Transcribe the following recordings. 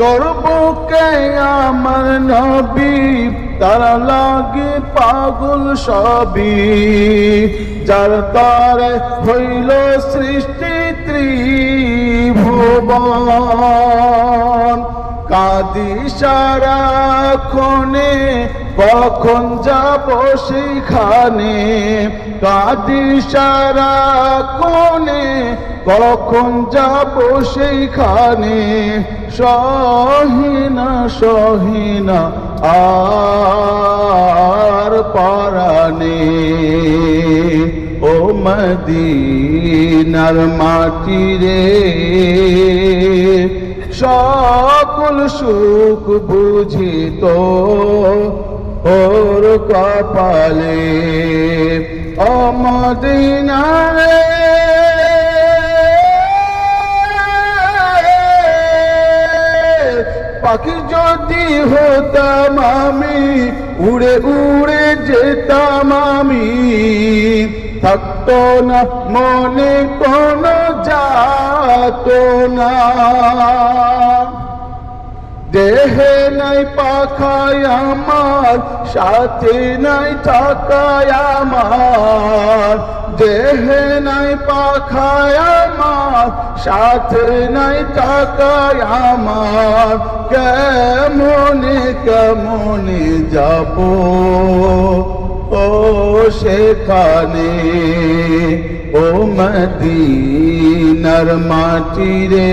তোর বুকে আমার নবী তারা লাগে পাগল সবই। যার তারে হইল সৃষ্টি ত্রিভুবন। কাদি ক্ষণে কখন যাব সেখানে? কাদি সারা কোণে কখন যাব সেইখানে সহিনা সহিনা, আর পারানে ও মদিনার মাটি রে সকল সুখ বুঝিত ওর কপালে। অমদিনারে পাখি যদি হতাম আমি, উড়ে উড়ে যেতাম আমি। থাকতো না, মনে কোনো যাত না। দেহে নাই পাখায় আমার, সাথে নাই থাকায় আমার। দেহে নাই পাখায় আমার, সাথে নাই থাকায় আমার। কেমনে কেমনে যাব? ও সেখানে, ও মদিনার মাটি রে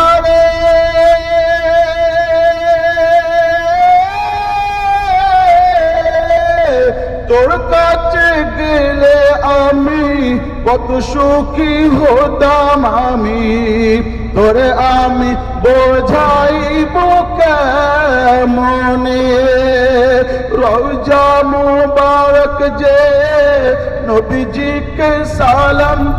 তোর কাছে গেলে আমি কত সুখী হতাম আমি। তোরে আমি বোঝাইব মনে রোজা মুবারক যে নবীজিকে সালাম